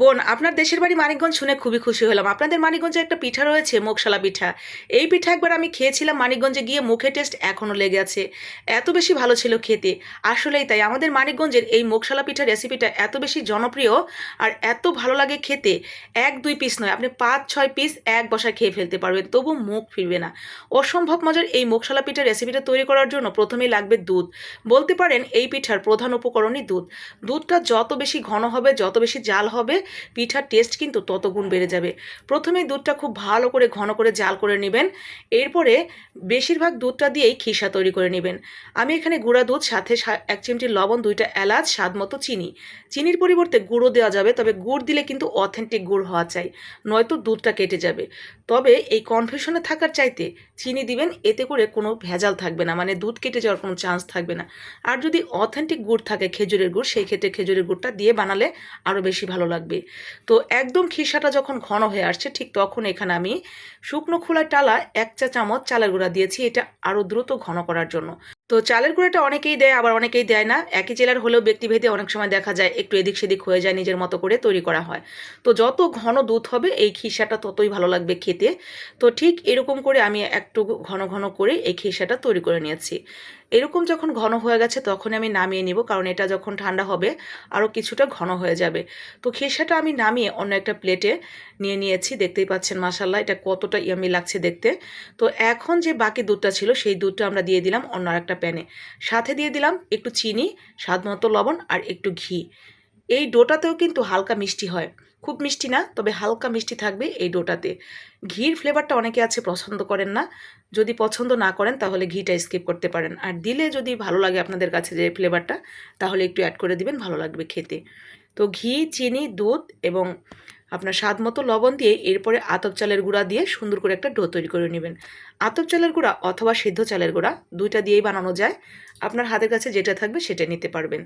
বোন, আপনার দেশের বাড়ি মানিকগঞ্জ শুনে খুবই খুশি হলাম। আপনাদের মানিকগঞ্জে একটা পিঠা রয়েছে, মোগশালা পিঠা। এই পিঠা একবার আমি খেয়েছিলাম মানিকগঞ্জে গিয়ে মুখে টেস্ট এখনও লেগে আছে। এত বেশি ভালো ছিল খেতে। আসলেই তাই, আমাদের মানিকগঞ্জের এই মোগশালা পিঠা রেসিপিটা এত বেশি জনপ্রিয় আর এত ভালো লাগে খেতে, এক দুই পিস নয়, আপনি পাঁচ, ছয় পিস এক বসায় খেয়ে ফেলতে পারবেন, তবু মুখ ফিরবে না। অসম্ভব মজার এই মোগশালা পিঠা রেসিপিটা তৈরি করার জন্য প্রথমেই লাগবে দুধ। বলতে পারেন এই পিঠার প্রধান উপকরণই দুধ। দুধটা যত বেশি ঘন হবে, যত বেশি জাল হবে পিঠার টেস্ট কিন্তু তত গুণ বেড়ে যাবে। প্রথমেই দুধটা খুব ভালো করে, ঘন করে জাল করে নেবেন। এরপরে বেশিরভাগ দুধটা দিয়েই খিসা তৈরি করে নেবেন। আমি এখানে গুঁড়া দুধ, সাথে এক চিমটি লবণ, দুইটা এলাচ, স্বাদ মতো চিনি। চিনির পরিবর্তে গুঁড়ো দেওয়া যাবে, তবে গুড় দিলে কিন্তু অথেন্টিক গুড় হওয়া চাই, নয়তো দুধটা কেটে যাবে। তবে এই কনফিউশনে থাকার চাইতে চিনি দিবেন, এতে করে কোনো ভেজাল থাকবে না মানে দুধ কেটে যাওয়ার কোনো চান্স থাকবে না। আর যদি অথেন্টিক গুড় থাকে, খেজুরের গুড়, সেই ক্ষেত্রে খেজুরের গুড়টা দিয়ে বানালে আরও বেশি ভালো লাগবে। তো একদম খিসাটা যখন ঘন হয়ে আসছে, ঠিক তখন এখানে আমি শুকনো খোলা টালা এক চা চামচ চালের গুঁড়া দিয়েছি, এটা আরও দ্রুত ঘন করার জন্য। তো চালের গুঁড়াটা অনেকেই দেয়, আবার অনেকেই দেয় না। একই জেলার হলেও ব্যক্তিভেদে অনেক সময় দেখা যায়, একটু এদিক সেদিক হয়ে যায়, নিজের মতো করে তৈরি করা হয়। তো যত ঘন দুধ হবে, এই খিসাটা ততই ভালো লাগবে খেতে। তো ঠিক এরকম করে আমি একটু ঘন ঘন করে এই খিসাটা তৈরি করে নিয়েছি। এরকম যখন ঘন হয়ে গেছে তখন আমি নামিয়ে নিব, কারণ এটা যখন ঠান্ডা হবে আরও কিছুটা ঘন হয়ে যাবে। তো খেসাটা আমি নামিয়ে অন্য একটা প্লেটে নিয়ে নিয়েছি, দেখতেই পাচ্ছেন মাসাল্লাহ এটা কতটা ইয়ামি লাগছে দেখতে। তো এখন যে বাকি দুধটা ছিল সেই দুধটা আমরা দিয়ে দিলাম অন্য একটা প্যানে। সাথে দিয়ে দিলাম একটু চিনি, স্বাদ মতো লবণ আর একটু ঘি। এই ডোটাতেও কিন্তু হালকা মিষ্টি হয়। খুব মিষ্টি না, তবে হালকা মিষ্টি থাকবে এই ডোটাতে। ঘির ফ্লেভারটা অনেকে আছে পছন্দ করেন না। যদি পছন্দ না করেন, তাহলে ঘিটা স্কিপ করতে পারেন। আর দিলে যদি ভালো লাগে আপনাদের কাছে যে ফ্লেভারটা তাহলে একটু অ্যাড করে দিবেন, ভালো লাগবে খেতে। তো ঘি, চিনি, দুধ এবং আপনার স্বাদ মতো লবণ দিয়ে এরপরে আতপ চালের গুঁড়া দিয়ে সুন্দর করে একটা ডো তৈরি করে নেবেন। আতপ চালের গুঁড়া অথবা সিদ্ধ চালের গুঁড়া দুইটা দিয়েই বানানো যায়। আপনার হাতের কাছে যেটা থাকবে সেটা নিতে পারবেন।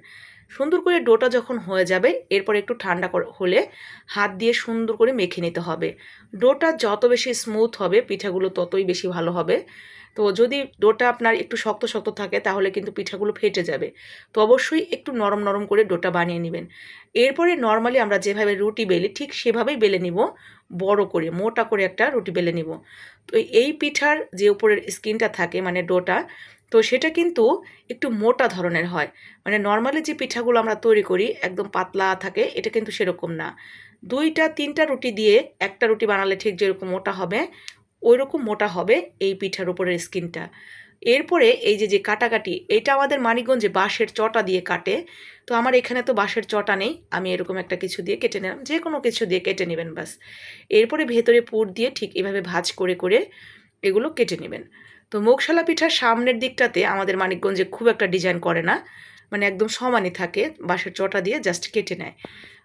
সুন্দর করে ডোটা যখন হয়ে যাবে, এরপর একটু ঠান্ডা হলে হাত দিয়ে সুন্দর করে মেখে নিতে হবে। ডোটা যত বেশি স্মুথ হবে, পিঠাগুলো ততই বেশি ভালো হবে। তো যদি ডোটা আপনার একটু শক্ত শক্ত থাকে, তাহলে কিন্তু পিঠাগুলো ফেটে যাবে। তো অবশ্যই একটু নরম নরম করে ডোটা বানিয়ে নেবেন। এরপরে নর্মালি আমরা যেভাবে রুটি বেলি, ঠিক সেভাবেই বেলে নিব। বড় করে, মোটা করে একটা রুটি বেলে নিব। তো এই পিঠার যে উপরের স্কিনটা থাকে মানে ডোটা, তো সেটা কিন্তু একটু মোটা ধরনের হয়। মানে নর্মালি যে পিঠাগুলো আমরা তৈরি করি, একদম পাতলা থাকে, এটা কিন্তু সেরকম না। দুইটা, তিনটা রুটি দিয়ে একটা রুটি বানালে ঠিক যেরকম মোটা হবে ওই রকম মোটা হবে এই পিঠার উপরের স্কিনটা। এরপরে এই যে যে কাটাকাটি, এটা আমাদের মানিকগঞ্জে বাঁশের চটা দিয়ে কাটে। তো আমার এখানে তো বাঁশের চটা নেই, আমি এরকম একটা কিছু দিয়ে কেটে নিলাম যে কোনো কিছু দিয়ে কেটে নেবেন বাস এরপরে ভেতরে পুর দিয়ে ঠিক এভাবে ভাজ করে করে এগুলো কেটে নেবেন। তো মুগশালা পিঠার সামনের দিকটাতে আমাদের মানিকগঞ্জে খুব একটা ডিজাইন করে না মানে একদম সমানই থাকে, বাঁশের চটা দিয়ে জাস্ট কেটে নেয়।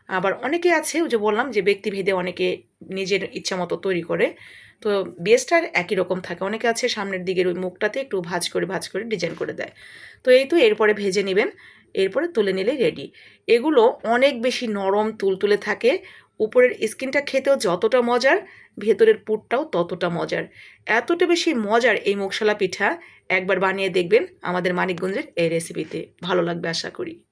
আবার অনেকে আছে যে বললাম যে ব্যক্তিভেদে অনেকে নিজের ইচ্ছা মতো তৈরি করে। তো বেসটা একই রকম থাকে। অনেকে আছে সামনের দিকের ওই মুখটাতে একটু ভাজ করে ভাজ করে ডিজাইন করে দেয়। তো এই তো এরপরে ভেজে নেবেন, এরপরে তুলে নিলে রেডি। এগুলো অনেক বেশি নরম, তুলতুলে থাকে। উপরের স্কিনটা খেতেও যতটা মজার, ভেতরের পুরটাও ততটা মজার। এতটা বেশি মজার এই মুগশালা পিঠা একবার বানিয়ে দেখবেন আমাদের মানিকগঞ্জের এই রেসিপিতে ভালো লাগবে আশা করি।